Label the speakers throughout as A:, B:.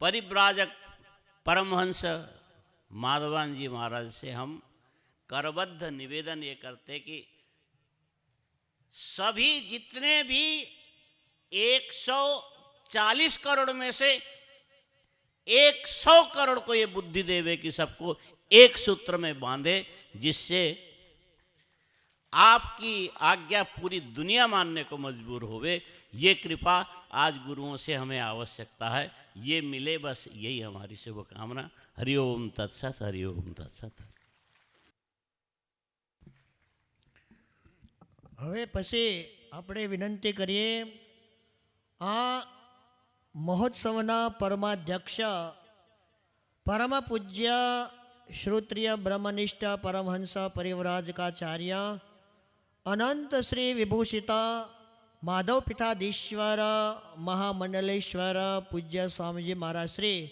A: परिव्राजक परमहंस माधवान जी महाराज से हम करबद्ध निवेदन ये करते कि सभी जितने भी 140 करोड़ में से 100 करोड़ को ये बुद्धि देवे कि सबको एक सूत्र में बांधे, जिससे आपकी आज्ञा पूरी दुनिया मानने को मजबूर होवे। ये कृपा आज गुरुओं से हमें आवश्यकता है ये मिले बस यही हमारी शुभकामना हरिओम तत्सत हरिओम तत्सत
B: હવે પછી આપણે વિનંતી કરીએ આ મહોત્સવના પરમાધ્યક્ષ પરમ પૂજ્ય શ્રોત્રિય બ્રહ્મનિષ્ઠ પરમહંસ પરિવ્રાજકાચાર્ય અનંત શ્રી વિભૂષિતા માધવ પીઠાધીશ્વર મહામંડલેશ્વર, પૂજ્ય સ્વામીજી મહારાજ શ્રી,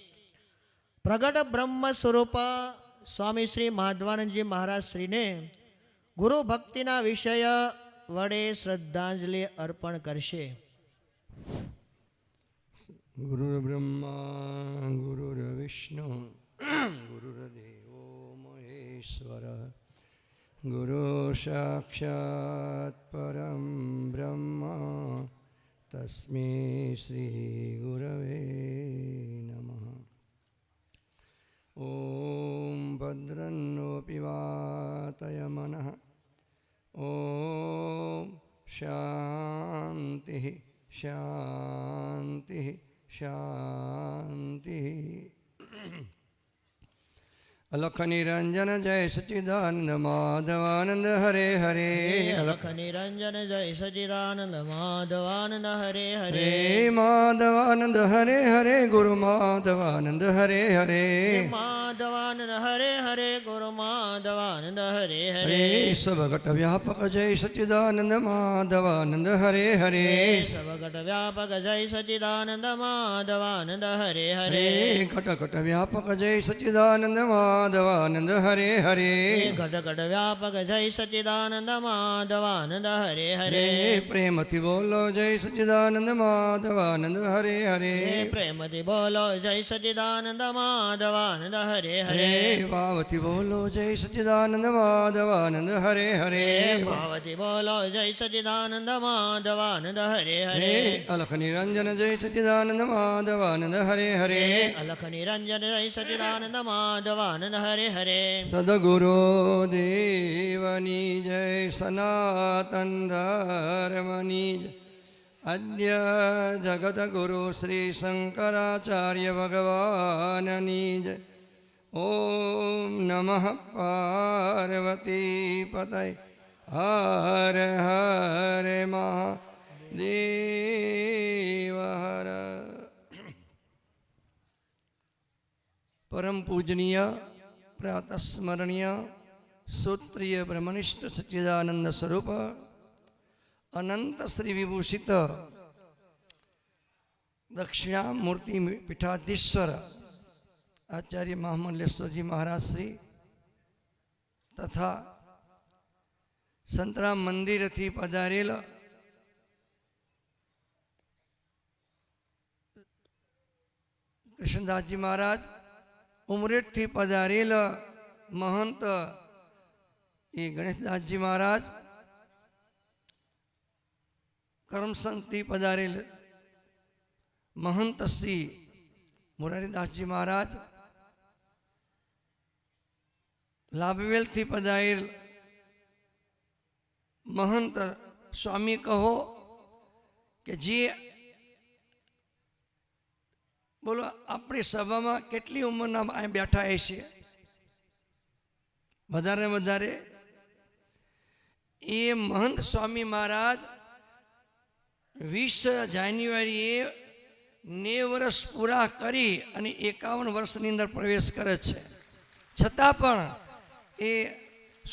B: પ્રગટ બ્રહ્મ સ્વરૂપ સ્વામી શ્રી માધવાનંદજી મહારાજ શ્રીને ગુરુ ભક્તિના વિષય વડે શ્રદ્ધાંજલિ અર્પણ કરશે.
C: ગુરુર્બ્રહ્મા ગુરુર્વિષ્ણુ ગુરુર્દેવો મહેશ્વર. ગુરુ સાક્ષાત પરમ બ્રહ્મ તસ્મે શ્રી ગુરવે નમ ઓમ ભદ્રન્નો પિવાતય મન ઓમ શાંતિ શાંતિ શાંતિ અલખ નિરંજન જય સચિદાનંદ માધવાનંદ હરે હરે. અલખ
B: નિરંજન જય સચિદાનંદ માધવાનંદ હરે હરે.
C: માધવાનંદ હરે હરે ગુરુ માધવાનંદ હરે હરે.
B: માધવાનંદ હરે હરે ગુરુ માધવાનંદ હરે હરે.
C: સભગટ વ્યાપક જય સચિદાનંદ માધવાનંદ હરે હરે.
B: સવગટ વ્યાપક જય સચિદાનંદ માધવાનંદ હરે હરે.
C: ઘટ ઘટ વ્યાપક જય સચિદાનંદ માધવાનંદ હરે હરે.
B: ઘટ ઘટ વ્યાપક જય સચિદાનંદ માધવાનંદ હરે હરે.
C: પ્રેમથી બોલો જય સચિદાનંદ માધવાનંદ હરે. હરે
B: પ્રેમથી બોલો જય સચિદાનંદ માધવાનંદ હરે હરે
C: હરે ભાવથી બોલો જય સચિદાનંદ માધવાનંદ હરે હરે.
B: ભાવથી બોલો જય સચિદાનંદ માધવાનંદ હરે હરે.
C: અલખ નિરંજન જય સચિદાનંદ માધવાનંદ હરે હરે.
B: અલખ નિરંજન જય સચિદાનંદ માધવાનંદ હરે હરે.
C: સદગુરુ દેવની જય સનાતન ધર્મની જય. અદ્ય જગદગુરુ શ્રી શંકરાચાર્ય ભગવાનની જય. નમઃ પાર્વતી પતય હર હર મહાદેવ હર પરમ પૂજનીય પ્રાતસ્મરણીય સૂત્રીય બ્રહ્મનિષ્ઠ સચ્ચિદાનંદ સ્વરૂપ અનંત શ્રી વિભૂષિત દક્ષિણામૂર્તિ પીઠાધીશ્વર આચાર્ય મહામલ્લેશ્વરજી મહારાજ શ્રી તથા સંતરામ મંદિરથી પધારેલ કૃષ્ણદાસજી મહારાજ, ઉમરેઠથી પધારેલ મહંત એ ગણેશદાસજી મહારાજ કરમસંગથી પધારેલ મહંત શ્રી મોરારીદાસજી મહારાજ લાભવેલથી પધારેલ મહંત સ્વામી કહો કે જે બોલો, આપણી સભામાં કેટલી ઉંમરના અહીં બેઠા હશે વધારે વધારે. એ મહંત સ્વામી મહારાજ વીસ જાન્યુઆરીએ નેવ વર્ષ પૂરા કરી અને એકાવન વર્ષની અંદર પ્રવેશ કરે છે. છતાં પણ એ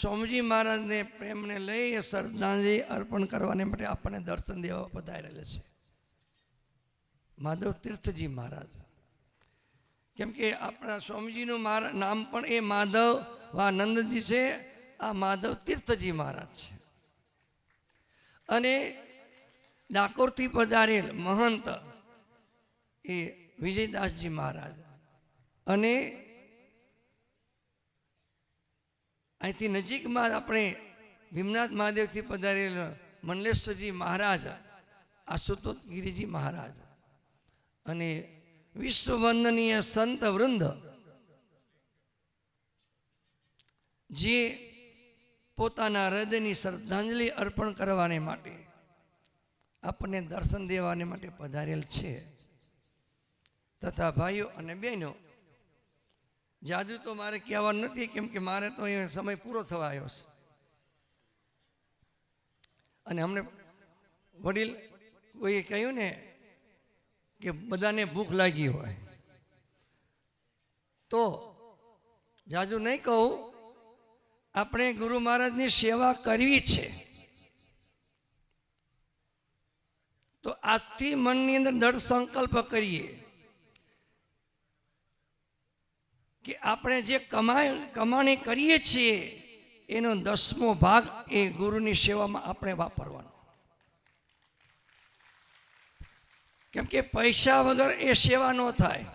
C: સ્વામીજી મહારાજને પ્રેમને લઈ એ શ્રદ્ધાંજલિ અર્પણ કરવાને માટે આપણને દર્શન દેવા પધારેલા છે. માધવ તીર્થજી મહારાજ, કેમ કે આપણા સ્વામીજીનું મારા નામ પણ એ માધવ વાનંદજી છે, આ માધવ તીર્થજી મહારાજ છે. અને ડાકોરથી પધારેલ મહંત એ વિજયદાસજી મહારાજ અને અહીંથી નજીકમાં આપણે ભીમનાથ મહાદેવથી પધારેલ મંડલેશ્વરજી મહારાજ આશુતોષ ગિરિજી મહારાજ અને વિશ્વવંદનીય સંત વૃંદ, જે પોતાના હૃદયની શ્રદ્ધાંજલિ અર્પણ કરવાને માટે, આપણને દર્શન દેવાને માટે પધારેલ છે. તથા ભાઈઓ અને બહેનો જાદુ તો મારે કહેવાનું નથી, કેમ કે મારે તો એ સમય પૂરો થવા આવ્યો છે. અને અમને વડીલ કોઈએ કહ્યું ને કે બધાને ભૂખ લાગી હોય. તો જાજુ નહીં કહું, આપણે ગુરુ મહારાજની સેવા કરવી છે. તો આજથી મનની અંદર દૃઢ સંકલ્પ કરીએ કે આપણે જે કમાય, કમાણી કરીએ છીએ, એનો દસમો ભાગ એ ગુરુની સેવામાં આપણે વાપરવાનો. કેમ કે પૈસા વગર એ સેવા ન થાય.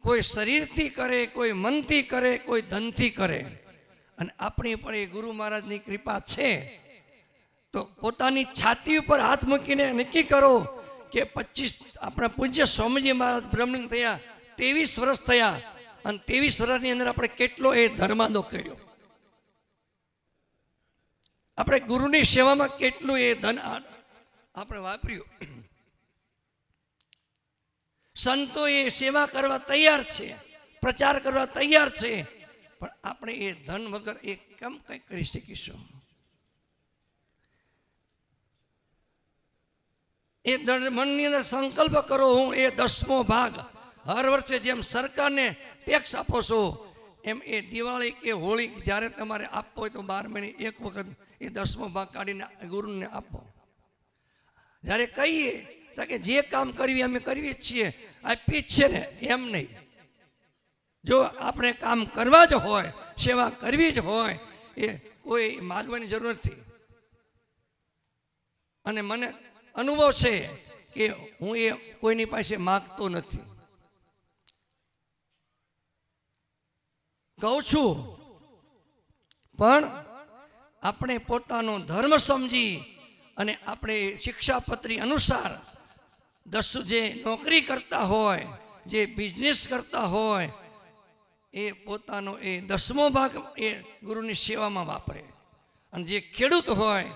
C: કોઈ શરીરથી કરે, કોઈ મનથી કરે, કોઈ ધનથી કરે. અને આપણી પર એ ગુરુ મહારાજની કૃપા છે. તો પોતાની છાતી ઉપર હાથ મૂકીને નક્કી કરો કે પચીસ, આપણા પૂજ્ય સ્વામીજી મહારાજ બ્રહ્મ થયા, ત્રેવીસ વર્ષ થયા અને ત્રેવીસ વર્ષની અંદર આપણે કેટલો એ ધર્માદો કર્યો? આપણે ગુરુની સેવામાં કેટલું એ ધન આપણે વાપર્યું? સંતો એ સેવા કરવા તૈયાર છે, પ્રચાર કરવા તૈયાર છે, પણ આપણે એ ધન વગર એ કેમ કંઈક કરી શકીશું? એ મનની અંદર સંકલ્પ કરો હું, એ દસમો ભાગ. હર વર્ષે જેમ સરકારને ટેક્સ આપો છો. એમ એ દિવાળી કે હોળી જ્યારે તમારે આપવો હોય તો બાર મહિને એક વખત એ દસમો ભાગ કાઢીને ગુરુને આપો. જ્યારે કહીએ તો કે જે કામ કરવી અમે કરીએ છીએ. આપીએ જ છે ને, એમ નહીં. જો આપણે કામ કરવા જ હોય, સેવા કરવી જ હોય, એ કોઈ માગવાની જરૂર નથી. અને મને અનુભવ છે કે હું એ કોઈની પાસે માગતો નથી. કહું છું, પણ આપણે પોતાનો ધર્મ સમજી અને આપણે શિક્ષાપત્રી અનુસાર દસ જે નોકરી કરતા હોય, જે બિઝનેસ કરતા હોય, એ પોતાનો એ દસમો ભાગ એ ગુરુની સેવામાં વાપરે. અને જે ખેડૂત હોય,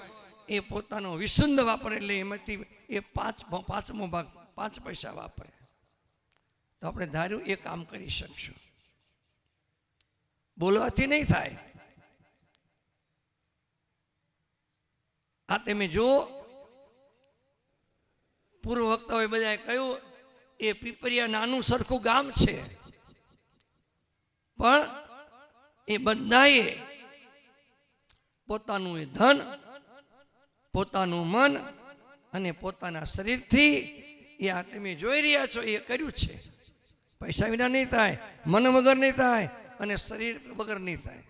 C: એ પોતાનો વિશુદ્ધ વાપરે, એટલે એમાંથી એ પાંચ પાંચમો ભાગ, પાંચ પૈસા વાપરે. તો આપણે ધાર્યું એ કામ કરી શકશું. બોલવાથી નહીં થાય. આ તમે જુઓ, પૂર્વ વક્તાઓએ બધાએ કહ્યું, એ પીપરિયા નાનું સરખું ગામ છે. પણ એ બધાએ પોતાનું એ ધન, પોતાનું મન અને પોતાના શરીરથી એ આ તમે જોઈ રહ્યા છો, એ કર્યું છે. પૈસા વિના નહીં થાય, મન વગર નહીં થાય અને શરીર વગર નહીં થાય.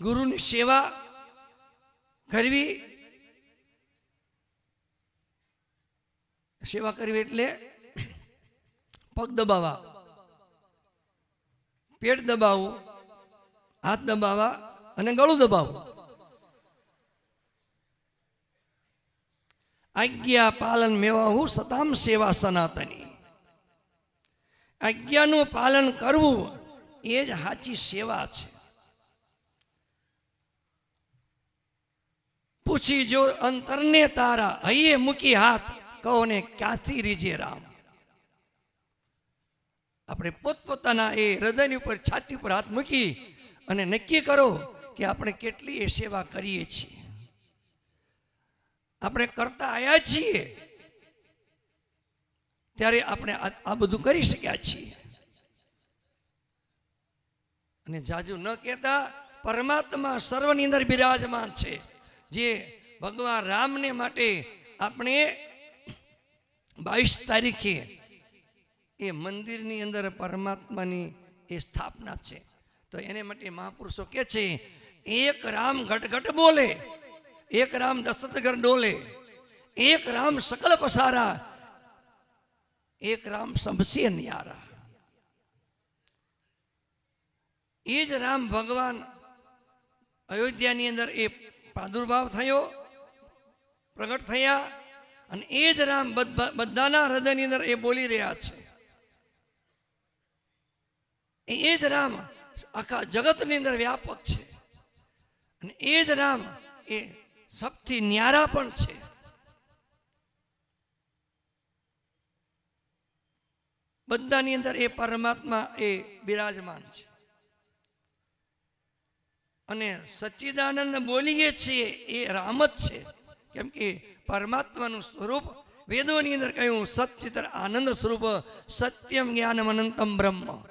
C: ગુરુની સેવા કરવી સેવા કરવી એટલે પગ દબાવવા, પેટ દબાવવું, હાથ દબાવવા અને ગળું દબાવવું. આજ્ઞા પાલન મેળવવું સતામ સેવા સનાતની. આજ્ઞાનું પાલન કરવું એ જ સાચી સેવા છે. પૂછી જો અંતરને તારા હૈયે મૂકી હાથ, કહો ને ક્યાંથી રીજે રામ? આપણે પોતપોતાના એ હૃદયની ઉપર, છાતી ઉપર હાથ મૂકી અને નક્કી કરો કે આપણે કેટલી એ સેવા કરીએ છીએ. આપણે કરતા આવ્યા છીએ. ત્યારે આપણે આ બધું કરી શક્યા છીએ. અને જાજુ ન કહેતા પરમાત્મા સર્વની અંદર બિરાજમાન છે. જે ભગવાન રામને માટે આપણે બાવીસ તારીખે એ મંદિરની અંદર પરમાત્માની એ સ્થાપના છે. તો એને માટે મહાપુરુષો કે છે, એક રામ ઘટ ઘટ બોલે એક રામ દસ્તગર ડોલે, એક રામ સકલ પસારા, એક રામ સંભસે ન્યારા એ જ રામ ભગવાન અયોધ્યાની અંદર એ પ્રાદુર્ભાવ થયો, પ્રગટ થયા અને એ જ રામ બધા- બધાના હૃદયની અંદર એ બોલી રહ્યા છે. એ જ રામ આખા જગતની અંદર વ્યાપક છે. અને એ જ રામ એ સૌથી ન્યારા પણ છે. બધાની અંદર એ પરમાત્મા એ બિરાજમાન છે. અને સચ્ચિદાનંદ બોલીએ છીએ એ રામ જ છે. કેમ કે પરમાત્માનું સ્વરૂપ વેદોની અંદર કહ્યું, સચ્ચિતર આનંદ સ્વરૂપ સત્યમ જ્ઞાનમ અનંતમ બ્રહ્મ.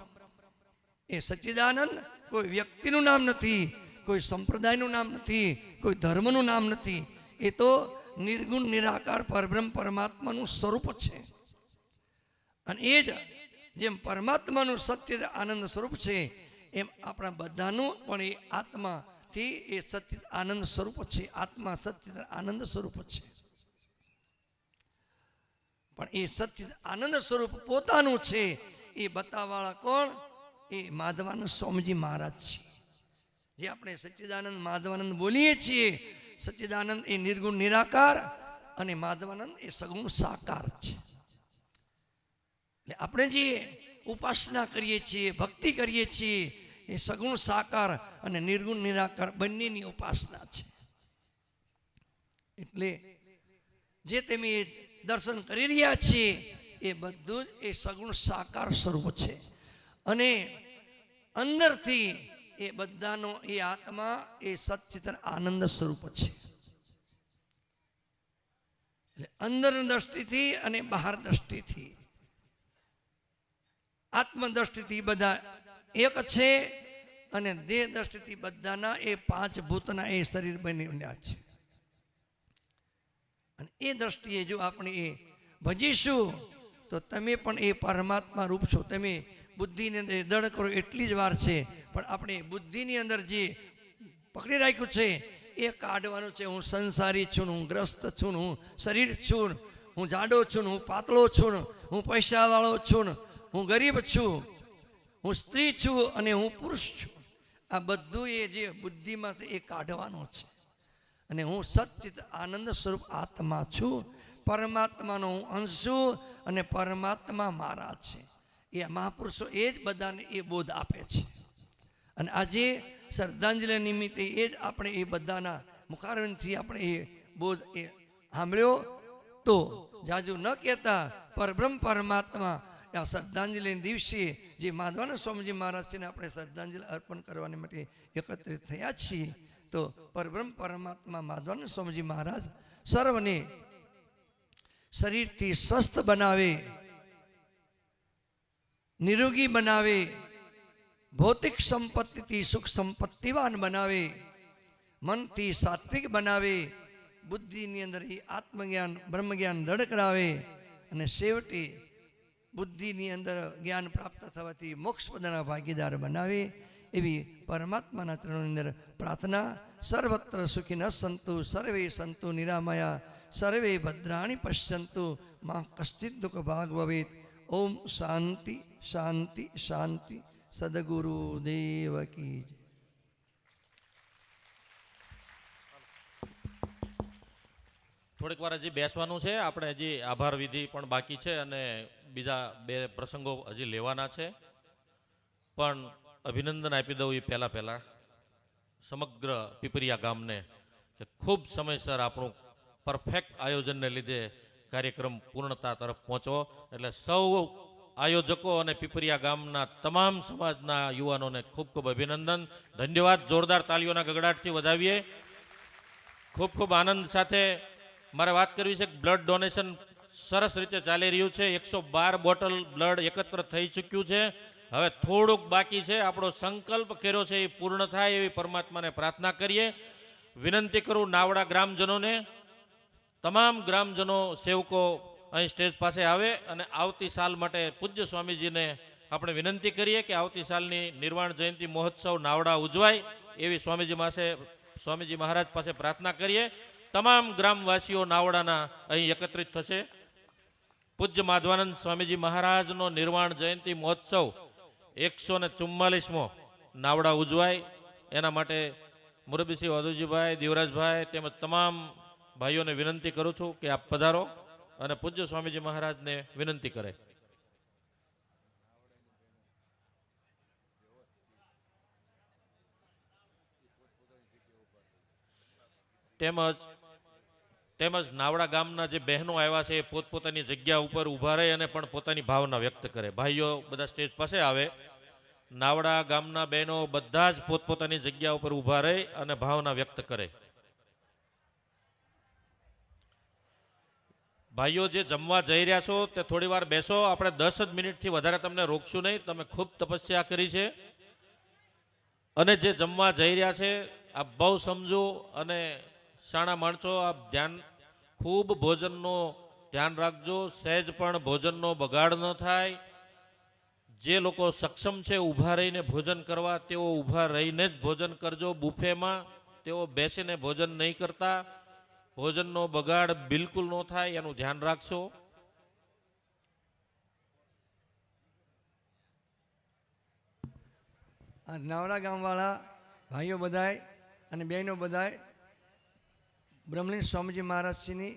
C: એ સચ્ચિદાનંદ કોઈ વ્યક્તિનું નામ નથી કોઈ સંપ્રદાયનું નામ નથી, કોઈ ધર્મનું નામ નથી. એ તો નિર્ગુણ, નિરાકાર, પરબ્રહ્મ, પરમાત્માનું સ્વરૂપ છે. અને એ જ જેમ પરમાત્માનું સત્ય આનંદ સ્વરૂપ છે, એમ આપણા બધાનું પણ એ આત્માથી એ સત્ય, આનંદ સ્વરૂપ છે. આત્મા સત્ય આનંદ સ્વરૂપ છે. પણ એ સત્ય આનંદ સ્વરૂપ પોતાનું છે, એ બતાવવાળા કોણ? એ માધવાનંદ સ્વામીજી મહારાજ છે. જે આપણે સચ્ચિદાનંદ, માધવાનંદ બોલીએ છીએ, સચ્ચિદાનંદ એ નિર્ગુણ, નિરાકાર અને માધવાનંદ એ સગુણ, સાકાર છે. એટલે આપણે જે ઉપાસના કરીએ છીએ, ભક્તિ કરીએ છીએ, એ સગુણ, સાકાર અને નિર્ગુણ, નિરાકાર બંનેની ઉપાસના છે. એટલે જે તમે દર્શન કરી રહ્યા છીએ, એ બધું જ એ સગુણ, સાકાર સ્વરૂપ છે. અને અંદરથી એ બધાનો એ આત્મા એ સચ્ચિતર આનંદ સ્વરૂપ છે. એટલે અંદર દ્રષ્ટિથી અને બહાર દ્રષ્ટિથી. આત્મ દ્રષ્ટિથી બધા એક છે અને દેહ દ્રષ્ટિથી બધાના એ પાંચ ભૂતના એ શરીર બની રહ્યા છે. અને એ દ્રષ્ટિએ જો આપણે એ ભજીશું, તો તમે પણ એ પરમાત્મા રૂપ છો. તમે બુદ્ધિની અંદર દળ કરો એટલી જ વાર છે. પણ આપણે બુદ્ધિની અંદર જે પકડી રાખ્યું છે, એ કાઢવાનું છે. હું સંસારી છું, હું ગ્રસ્ત છું, હું શરીર છું, હું જાડો છું, હું પાતળો છું, હું પૈસાવાળો છું, હું ગરીબ છું, હું સ્ત્રી છું અને હું પુરુષ છું. આ બધું એ જે બુદ્ધિમાં છે, એ કાઢવાનું છે. અને હું સચ્ચિત આનંદ સ્વરૂપ આત્મા છું. પરમાત્માનો હું અંશ છું અને પરમાત્મા મારા છે. એ મહાપુરુષો એ જ બધાને એ બોધ આપે છે. અને આજે શ્રદ્ધાંજલિ નિમિત્તે એ જ આપણે એ બધાના મુખારણથી આપણે એ બોધ એ સાંભળ્યો. તો જાજુ ન કહેતા પરબ્રહ્મ પરમાત્મા આ શ્રદ્ધાંજલિ દિવસે જે માધવાના સ્વામીજી મહારાજ છે ને આપણે શ્રદ્ધાંજલિ અર્પણ કરવાની માટે એકત્રિત થયા છીએ. તો પરબ્રહ્મ પરમાત્મા માધવાના સ્વામીજી મહારાજ સર્વને શરીરથી સ્વસ્થ બનાવે નિરોગી બનાવે, ભૌતિક સંપત્તિથી સુખ સંપત્તિવાન બનાવે, મનથી સાત્વિક બનાવે, બુદ્ધિની અંદર એ આત્મજ્ઞાન, બ્રહ્મજ્ઞાન દળ કરાવે અને છેવટે બુદ્ધિની અંદર જ્ઞાન પ્રાપ્ત થવાથી મોક્ષ પદના ભાગીદાર બનાવે એવી પરમાત્માના ચરણોની અંદર પ્રાર્થના, સર્વત્ર સુખી ન સંતુ, સર્વે સંતુ નિરામયા, સર્વે ભદ્રાણી પશ્યંતુ, માં કશ્ચિત દુઃખ ભાગ ભવેત. ઓમ શાંતિ શાંતિ શાંતિ. સદગુરુ દેવ કી જય.
D: થોડીક વાર હજી બેસવાનું છે. આપણે હજી આભાર વિધિ પણ બાકી છે અને બીજા બે પ્રસંગો હજી લેવાના છે. પણ અભિનંદન આપી દઉં એ પહેલાં પહેલાં. સમગ્ર પીપરિયા ગામને કે ખૂબ સમયસર આપણું પરફેક્ટ આયોજનને લીધે કાર્યક્રમ પૂર્ણતા તરફ પહોંચો. એટલે સૌ આયોજકો અને પીપરિયા ગામના તમામ સમાજના યુવાનોને ખૂબ ખૂબ અભિનંદન. ધન્યવાદ. જોરદાર તાલીઓના ગગડાટથી વધાવીએ. ખૂબ ખૂબ આનંદ સાથે મારે વાત કરવી છે બ્લડ ડોનેશન સરસ રીતે ચાલી રહ્યું છે. એકસો બાર બોટલ બ્લડ એકત્ર થઈ ચૂક્યું છે. હવે થોડુંક બાકી છે. આપણો સંકલ્પ કર્યો છે એ પૂર્ણ થાય એવી પરમાત્માને પ્રાર્થના કરીએ. વિનંતી કરું નાવડા ગ્રામજનોને તમામ ગ્રામજનો સેવકો અહીં સ્ટેજ પાસે આવે અને આવતી સાલ માટે પૂજ્ય સ્વામીજીને આપણે વિનંતી કરીએ કે આવતી સાલની નિર્વાણ જયંતિ મહોત્સવ નાવડા ઉજવાય એવી સ્વામીજી પાસે, સ્વામીજી મહારાજ પાસે પ્રાર્થના કરીએ. તમામ ગ્રામવાસીઓ નાવડાના અહીં એકત્રિત થશે. પૂજ્ય માધવાનંદ સ્વામીજી મહારાજનો નિર્વાણ જયંતિ મહોત્સવ એકસો ને ચુમ્માલીસમો નાવડા ઉજવાય. એના માટે મુરબીસિંહ વાધુજીભાઈ, દેવરાજભાઈ તેમજ તમામ ભાઈઓને વિનંતી કરું છું કે આપ પધારો અને પૂજ્ય સ્વામીજી મહારાજને વિનંતી કરે. તેમજ તેમજ નાવડા ગામના જે બહેનો આવ્યા છે એ પોતપોતાની જગ્યા ઉપર ઊભા રહે અને પણ પોતાની ભાવના વ્યક્ત કરે. ભાઈઓ બધા સ્ટેજ પાસે આવે. નાવડા ગામના બહેનો બધા જ પોતપોતાની જગ્યા ઉપર ઊભા રહે અને ભાવના વ્યક્ત કરે. ભાઈઓ જે જમવા જઈ રહ્યા છો, તે થોડી વાર બેસો. આપણે દસ જ મિનિટથી વધારે તમને રોકશું નહીં. તમે ખૂબ તપસ્યા કરી છે. અને જે જમવા જઈ રહ્યા છે, આપ બહુ સમજો અને શાણા માણસો, આપ ધ્યાન, ખૂબ ભોજનનો ધ્યાન રાખજો. સહેજ પણ ભોજનનો બગાડ ન થાય. જે લોકો સક્ષમ છે, ઊભા રહીને ભોજન કરવા, તેઓ ઊભા રહીને જ ભોજન કરજો. બુફેમાં તેઓ બેસીને ભોજન નહીં કરતા. ભોજનનો બગાડ બિલકુલ ન થાય, એનું ધ્યાન રાખશો.
C: આ નાવડા ગામવાળા ભાઈઓ બધાય અને બહેનો બધાય બ્રહ્મલીન સ્વામીજી મહારાજજીની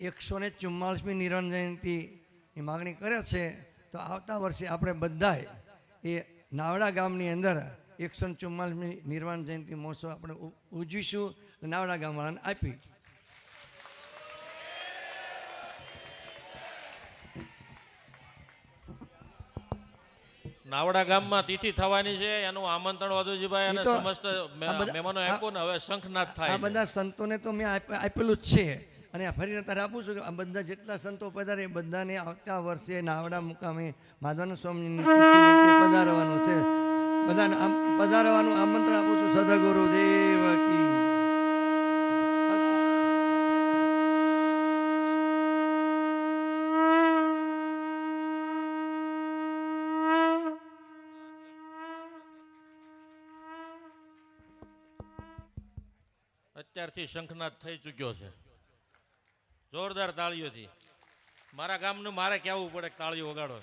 C: એકસો ને ચુમ્માલીસમી નિર્વાણ જયંતિની માગણી કરે છે, તો આવતા વર્ષે આપણે બધાએ એ નાવડા ગામની અંદર એકસો ને ચુમ્માલીસમી નિર્વાણ જયંતિ મહોત્સવ આપણે ઉજવીશું નાવડા ગામવાળાને આપી
D: નાવડા ગામમાં તિથિ થવાની છે એનું આમંત્રણ વાદુજીભાઈ અને સમસ્ત મહેમાનો આપ્યું ને હવે શંખનાથ થાય
C: આ. બધા સંતોને તો મેં આપેલું જ છે. અને આ ફરીને તારે આપું છું કે આ બધા જેટલા સંતો પધારે એ બધાને આવતા વર્ષે નાવડા મુકામે માધવાનંદ સ્વામીની તિથિ પધારવાનું છે. બધાને આમ પધારવાનું આમંત્રણ આપું છું. સદગુરુ દેવ
D: શંખનાદ થઈ ચૂક્યો છે. જોરદાર તાળીઓથી. મારા ગામનું મારે કહેવું પડે તાળીઓ વગાડો.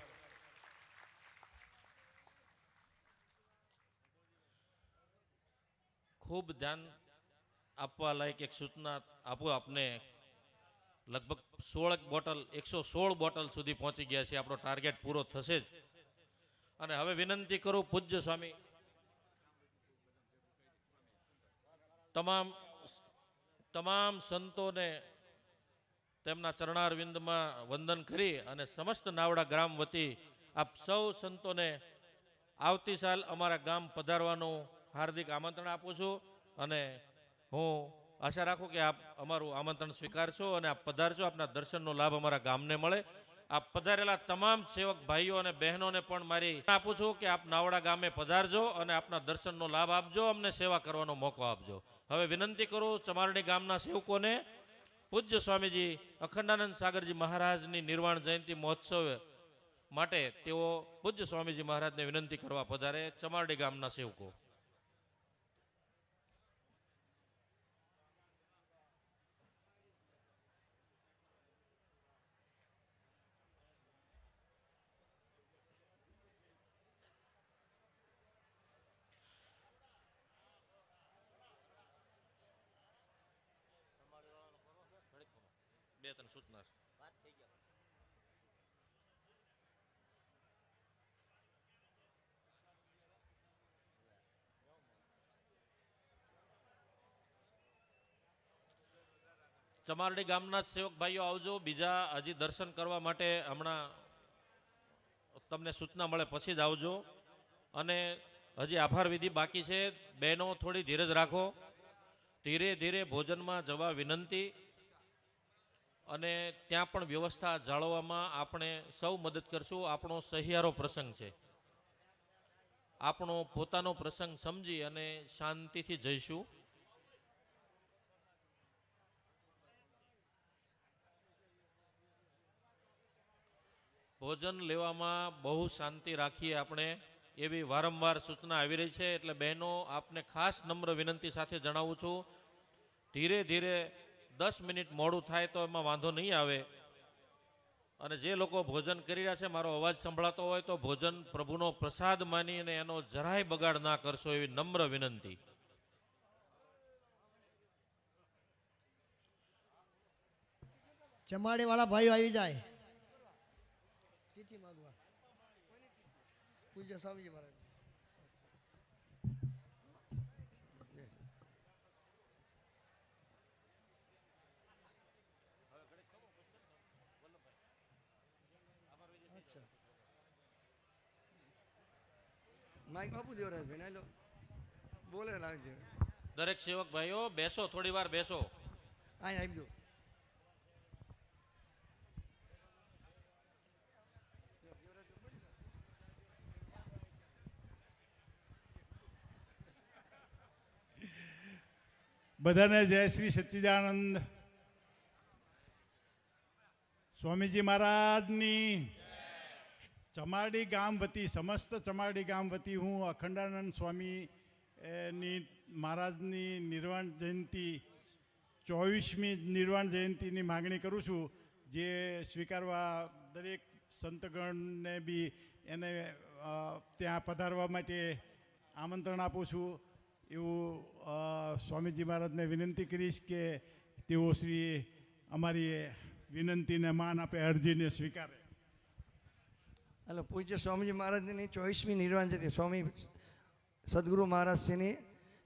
D: ખૂબ ધ્યાન આપવા લાયક એક સૂચના આપું આપને. લગભગ સોળ બોટલ, એકસો સોળ બોટલ સુધી પહોંચી ગયા છે. આપણો ટાર્ગેટ પૂરો થશે જ. અને હવે વિનંતી કરું પૂજ્ય સ્વામી, તમામ તમામ સંતોને તેમના ચરણારવિંદમાં વંદન કરી અને સમસ્ત નાવડા ગ્રામ વતી આપ સૌ સંતોને આવતી સાલ અમારા ગામ પધારવાનું હાર્દિક આમંત્રણ આપું છું અને હું આશા રાખું કે આપ અમારું આમંત્રણ સ્વીકારશો અને આપ પધારશો. આપના દર્શનનો લાભ અમારા ગામને મળે. આપ પધારેલા તમામ સેવક ભાઈઓ અને બહેનોને પણ મારી આપું છું કે આપ નાવડા ગામે પધારજો અને આપના દર્શનનો લાભ આપજો. અમને સેવા કરવાનો મોકો આપજો. હવે વિનંતી કરું ચમારડી ગામના સેવકોને, પૂજ્ય સ્વામીજી અખંડાનંદ સાગરજી મહારાજની નિર્વાણ જયંતિ મહોત્સવ માટે તેઓ પૂજ્ય સ્વામીજી મહારાજને વિનંતી કરવા પધારે ચમારડી ગામના સેવકો બે ત્રણ સૂચના છે. ચમારડી ગામના સેવક ભાઈઓ આવજો. બીજા હજી દર્શન કરવા માટે હમણાં તમને સૂચના મળે પછી જ આવજો. અને હજી આભાર વિધિ બાકી છે. બહેનો થોડી ધીરજ રાખો. ધીરે ધીરે ભોજનમાં જવા વિનંતી. અને ત્યાં પણ વ્યવસ્થા જાળવવામાં આપણે સૌ મદદ કરશું. આપણો સહિયારો પ્રસંગ છે. આપણો પોતાનો પ્રસંગ સમજી અને શાંતિથી જઈશું. ભોજન લેવામાં બહુ શાંતિ રાખીએ આપણે, એવી વારંવાર સૂચના આવી રહી છે. એટલે બહેનો, આપને ખાસ નમ્ર વિનંતી સાથે જણાવું છું. ધીરે ધીરે દસ મિનિટ મોડું થાય તો એમાં વાંધો નહીં આવે. અને જે લોકો ભોજન કરી રહ્યા છે, મારો અવાજ સંભળાતો હોય તો ભોજન પ્રભુનો પ્રસાદ માની અને એનો જરાય બગાડ ના કરશો એવી નમ્ર વિનંતી.
B: ચમાડી વાળા ભાઈઓ આવી જાય. તિથિ માંગવા. પૂજ્ય સ્વામીજી મહારાજ.
C: માઇક આપું દેવરાજ ના લો. બોલે લાગજે
D: દરેક સેવક ભાઈઓ બેસો થોડી વાર બેસો.
C: અહીં આવી દો
E: બધાને જય શ્રી સચ્ચિદાનંદ. સ્વામીજી મહારાજની ચમાડી ગામ વતી, સમસ્ત ચમાડી ગામ વતી હું અખંડાનંદ સ્વામી ની મહારાજની નિર્વાણ જયંતિ, ચોવીસમી નિર્વાણ જયંતિની માગણી કરું છું, જે સ્વીકારવા દરેક સંતગણને બી એને ત્યાં પધારવા માટે આમંત્રણ આપું છું. એવું સ્વામીજી મહારાજને વિનંતી કરીશ કે તેઓ શ્રી અમારી વિનંતીને માન આપે, અરજીને સ્વીકારે.
C: એટલે પૂજ્ય સ્વામીજી મહારાજની ચોવીસમી નિર્વાણ જયંતિ, સ્વામી સદગુરુ મહારાજશ્રીની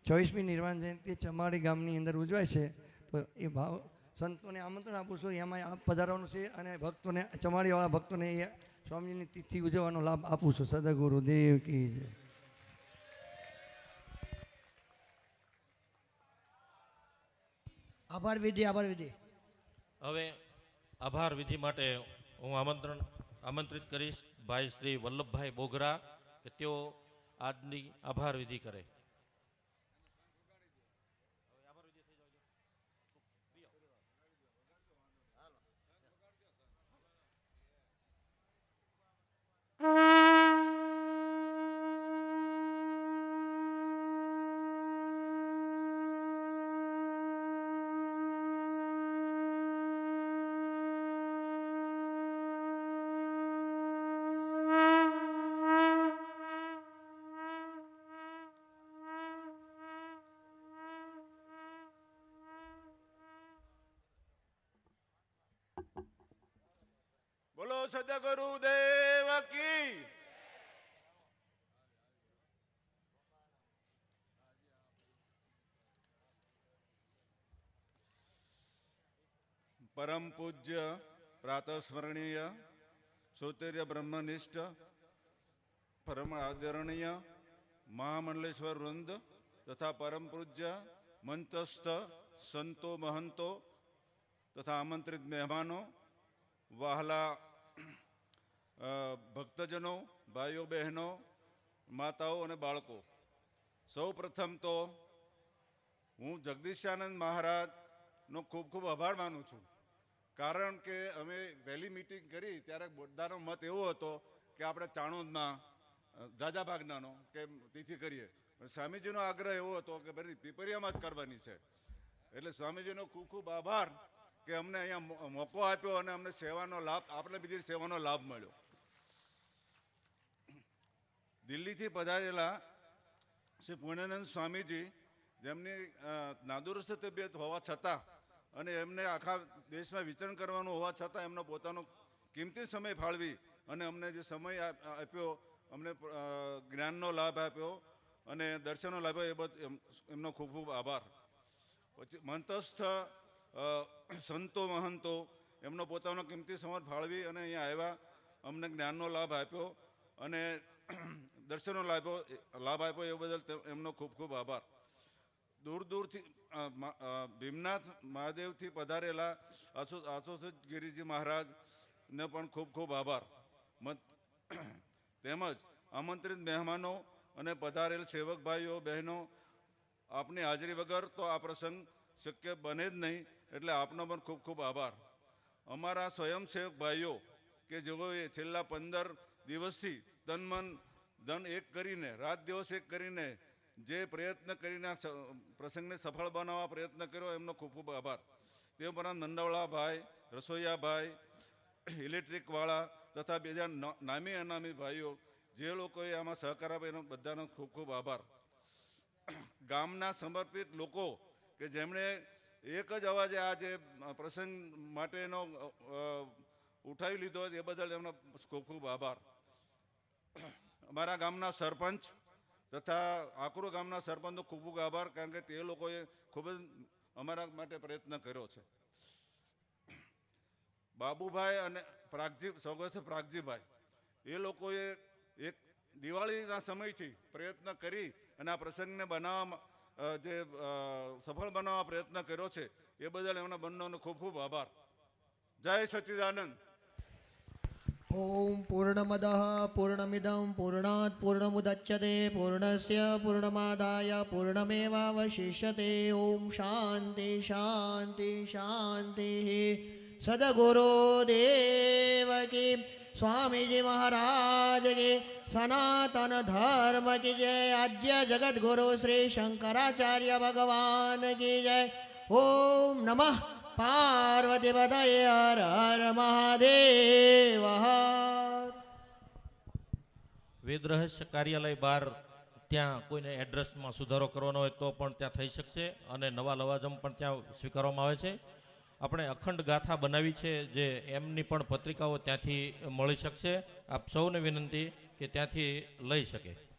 C: ચોવીસમી નિર્વાણ જયંતિ ચમાડી ગામની અંદર ઉજવાય છે. તો એ ભાવ, સંતોને આમંત્રણ આપું છું એમાં આપ પધારવાનું છે અને ભક્તોને, ચમાડીવાળા ભક્તોને એ સ્વામીજીની તિથિ ઉજવવાનો લાભ આપું છું. સદગુરુ દેવ કી જય.
B: આભાર વિધિ આભાર વિધિ.
D: હવે આભાર વિધિ માટે હું આમંત્રણ આમંત્રિત કરીશ ભાઈ શ્રી વલ્લભભાઈ બોગરા કે તેઓ આજની આભાર વિધિ કરે.
F: બોલો સદગુરુ દેવ કી પરમ પૂજ્ય, પ્રાતસ્મરણીય, સૌતર્ય બ્રહ્મનિષ્ઠ, પરમ આદરણીય, મહામંડલેશ્વર વૃંદ તથા પરમ પૂજ્ય મંચસ્થ સંતો મહંતો તથા આમંત્રિત મહેમાનો, વહાલા ભક્તજનો ભાઈઓ બહેનો માતાઓ અને બાળકો સૌ પ્રથમ તો હું જગદીશાનંદ મહારાજનો ખૂબ ખૂબ આભાર માનું છું. કારણ કે અમે વહેલી મિટિંગ કરી ત્યારે બધાનો મત એવો હતો કે આપણે અ, જાજા ભાગનાનો કે તિથિ કરીએ. સ્વામીજીનો આગ્રહ એવો હતો કે ભાઈ પીપરિયામાં જ કરવાની છે. એટલે સ્વામીજીનો ખૂબ ખૂબ આભાર. કે અમને અહીંયા મોકો આપ્યો અને અમને સેવાનો લાભ, આપણે બીજી સેવાનો લાભ મળ્યો. દિલ્હીથી પધારેલા શ્રી પૂર્ણાનંદ સ્વામીજી, જેમની નાદુરસ્ત તબિયત હોવા છતાં અને એમને આખા દેશમાં વિચરણ કરવાનું હોવા છતાં એમનો પોતાનો કિંમતી સમય ફાળવી અને અમને જે સમય આપ્યો, અમને જ્ઞાનનો લાભ આપ્યો અને દર્શનનો લાભ એ બધ, એમ- એમનો ખૂબ ખૂબ આભાર. પછી મંતસ્થ સંતો, મહંતો, એમનો પોતાનો કિંમતી સમય ફાળવી અને અહીંયા આવ્યા, અમને જ્ઞાનનો લાભ આપ્યો અને દર્શનનો લાભ લાભ આપ્યો એ બદલ એમનો ખૂબ ખૂબ આભાર. દૂર દૂરથી ભીમનાથ મહાદેવથી પધારેલા આસો આસોસત ગિરિજી મહારાજને પણ ખૂબ ખૂબ આભાર. તેમજ આમંત્રિત મહેમાનો અને પધારેલ સેવક ભાઈઓ, બહેનો, આપની હાજરી વગર તો આ પ્રસંગ શક્ય બને જ નહીં એટલે આપનો પણ ખૂબ ખૂબ આભાર. અમારા સ્વયંસેવક ભાઈઓ કે જેઓએ છેલ્લા પંદર દિવસથી તન મન ધન એક કરીને, રાત દિવસ એક કરીને જે પ્રયત્ન કરીને પ્રસંગને સફળ બનાવવા પ્રયત્ન કર્યો, એમનો ખૂબ ખૂબ આભાર. તે ઉપરાંત નંદવલાભાઈ રસોઈયાભાઈ ઇલેક્ટ્રિકવાળા તથા બીજા નામી અનામી ભાઈઓ, જે લોકોએ આમાં સહકાર આપ્યો એનો બધાનો ખૂબ ખૂબ આભાર. ગામના સમર્પિત લોકો કે જેમણે એક જ અવાજે આ જે પ્રસંગ માટેનો ઉઠાવી લીધો એ બદલ એમનો ખૂબ ખૂબ આભાર. અમારા ગામના સરપંચ તથા આકરો ગામના સરપંચનો ખૂબ ખૂબ આભાર કારણ કે તે લોકોએ ખૂબ જ અમારા માટે પ્રયત્ન કર્યો છે. બાબુભાઈ અને પ્રાગજી સ્વગત પ્રાગજીભાઈ એ લોકોએ એક દિવાળીના સમયથી પ્રયત્ન કરી અને આ પ્રસંગને બનાવવા અ, જે સફળ બનાવવા પ્રયત્ન કર્યો છે, એ બદલ એમના બંનેનો ખૂબ ખૂબ આભાર. જય સચ્ચિદાનંદ
B: ઓમ પૂર્ણમદ પૂર્ણમિદમ પૂર્ણાત પૂર્ણમુદચ્યતે પૂર્ણસ્ય પૂર્ણમાદાય પૂર્ણમેવાવશિષ્યતે. ઓમ શાંતિ શાંતિ શાંતિ. સદગુરો દેવકી સ્વામીજી મહારાજ કી સનાતન ધર્મ કી જય, આદ્ય જગદગુરુ શ્રી શંકરાચાર્ય ભગવાન કી જય. ઓમ નમઃ. પાર્વતી પદય હર હર મહાદેવ.
D: વેદ રહસ્ય કાર્યાલય બહાર ત્યાં કોઈને એડ્રેસમાં સુધારો કરવાનો હોય તો પણ ત્યાં થઈ શકશે અને નવા લવાજમ પણ ત્યાં સ્વીકારવામાં આવે છે. આપણે અખંડ ગાથા બનાવી છે જે એમની પણ પત્રિકાઓ ત્યાંથી મળી શકશે. આપ સૌને વિનંતી કે ત્યાંથી લઈ શકે.